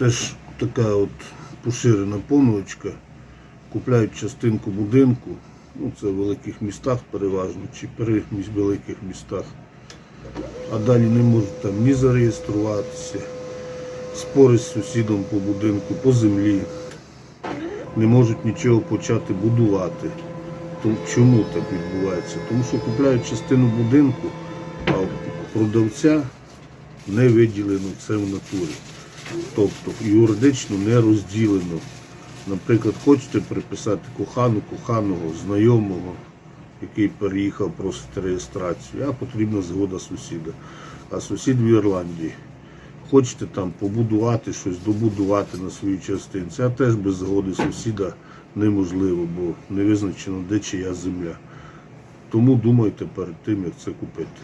теж така от поширена помилочка. Купляють частинку будинку, ну це в великих містах переважно, чи при великих містах, а далі не можуть там ні зареєструватися, спори з сусідом по будинку, по землі, не можуть нічого почати будувати. То чому так відбувається? Тому що купляють частину будинку, а продавця не виділено це в натурі. Тобто юридично не розділено. Наприклад, хочете приписати кохану, коханого, знайомого, який переїхав просити реєстрацію, а потрібна згода сусіда. А сусід в Ірландії. Хочете там побудувати щось, добудувати на своїй частинці, а теж без згоди сусіда неможливо, бо не визначено, де чия земля. Тому думайте перед тим, як це купити.